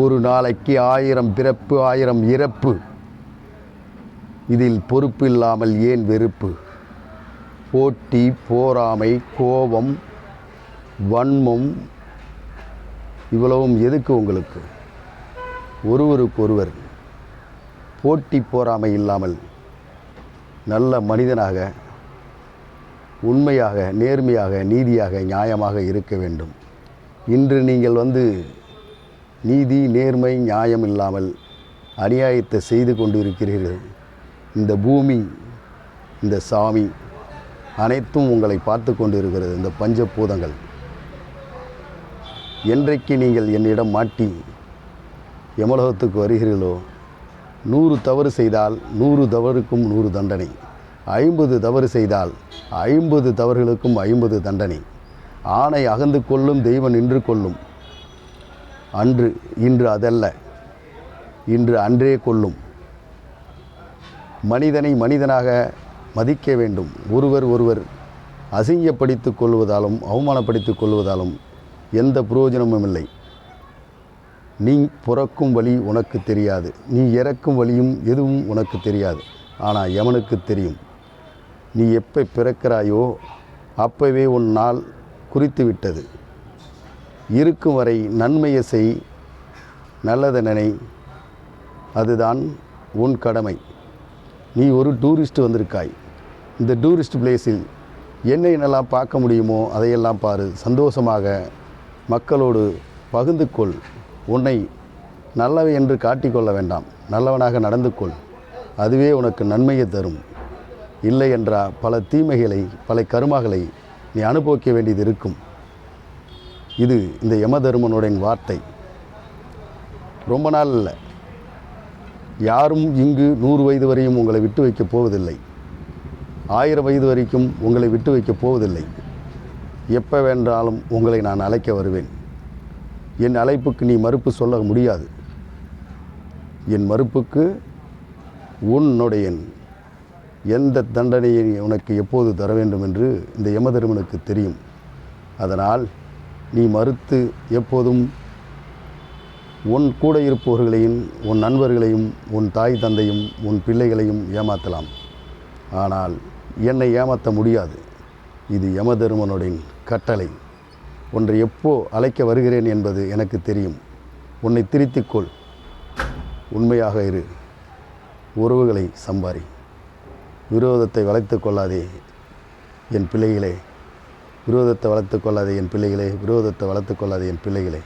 ஒரு நாளைக்கு ஆயிரம் பிறப்பு ஆயிரம் இறப்பு. இதில் பொறுப்பு இல்லாமல் ஏன் வெறுப்பு? போட்டி போராமை கோபம் வன்மம் இவ்வளவும் எதுக்கு உங்களுக்கு? ஒருவருக்கொருவர். போட்டி போராமை இல்லாமல் நல்ல மனிதனாக உண்மையாக நேர்மையாக நீதியாக நியாயமாக இருக்க வேண்டும். இன்று நீங்கள் வந்து நீதி நேர்மை நியாயம் இல்லாமல் அநியாயத்தை செய்து கொண்டு இருக்கிறீர்கள் இந்த பூமி இந்த சாமி அனைத்தும் உங்களை பார்த்து கொண்டு இருக்கிறது இந்த பஞ்சபூதங்கள் என்றைக்கு நீங்கள் என்னிடம் மாட்டி யமலோகத்துக்கு வருகிறீர்களோ நூறு தவறு செய்தால் நூறு தவறுக்கும் நூறு தண்டனை. ஐம்பது தவறு செய்தால் ஐம்பது தவறுகளுக்கும் ஐம்பது தண்டனை. ஆணை அகந்து கொள்ளும் தெய்வம் நின்று கொள்ளும். அன்று இன்று அதல்ல. இன்று அன்றே கொள்ளும். மனிதனை மனிதனாக மதிக்க வேண்டும். ஒருவர் ஒருவர் அசிங்கப்படுத்திக் கொள்வதாலும் அவமானப்படுத்திக் கொள்வதாலும் எந்த பிரயோஜனமும் இல்லை. நீ பிறக்கும் வழி உனக்கு தெரியாது. நீ இறக்கும் வழியும் எதுவும் உனக்கு தெரியாது. ஆனால் எவனுக்கு தெரியும். நீ எப்போ பிறக்கிறாயோ அப்பவே உன் நாள் குறித்து விட்டது இருக்கும் வரை நன்மையை செய் நல்லதை நினை. அதுதான் உன் கடமை. நீ ஒரு டூரிஸ்ட் வந்திருக்காய். இந்த டூரிஸ்ட் பிளேஸில் என்ன என்னெல்லாம் பார்க்க முடியுமோ அதையெல்லாம் பாரு. சந்தோஷமாக மக்களோடு பகிர்ந்து கொள். உன்னை நல்லவை என்று காட்டிக்கொள்ள வேண்டாம். நல்லவனாக நடந்து கொள். அதுவே உனக்கு நன்மையை தரும். இல்லை என்றால் பல தீமைகளை பல கருமாகளை நீ அனுபவிக்க வேண்டியது இருக்கும். இது இந்த யமதர்மனுடைய வார்த்தை. ரொம்ப நாள் இல்லை யாரும் இங்கு நூறு வயது வரையும் உங்களை விட்டு வைக்கப் போவதில்லை. ஆயிரம் வயது வரைக்கும் உங்களை விட்டு வைக்கப் போவதில்லை. எப்போ வேண்டாலும் உங்களை நான் அழைக்க வருவேன். என் அழைப்புக்கு நீ மறுப்பு சொல்ல முடியாது. என் மறுப்புக்கு உன்னுடைய எந்த தண்டனையை உனக்கு எப்போது தர வேண்டும் என்று இந்த யமதர்மனுக்கு தெரியும். அதனால் நீ மறுத்து எப்போதும் உன் கூட இருப்பவர்களையும் உன் நண்பர்களையும் உன் தாய் தந்தையும் உன் பிள்ளைகளையும் ஏமாற்றலாம் ஆனால் என்னை ஏமாற்ற முடியாது. இது யமதர்மனுடைய கட்டளை. ஒன்றை எப்போ அழைக்க வருகிறேன் என்பது எனக்கு தெரியும். உன்னை திருத்திக்கொள் உண்மையாக இரு. உறவுகளை சம்பாரி. விரோதத்தை வளர்த்து கொள்ளாதே என் பிள்ளைகளே. விரோதத்தை வளர்த்து கொள்ளாதே என் பிள்ளைகளே. விரோதத்தை வளர்த்து கொள்ளாதே என் பிள்ளைகளே.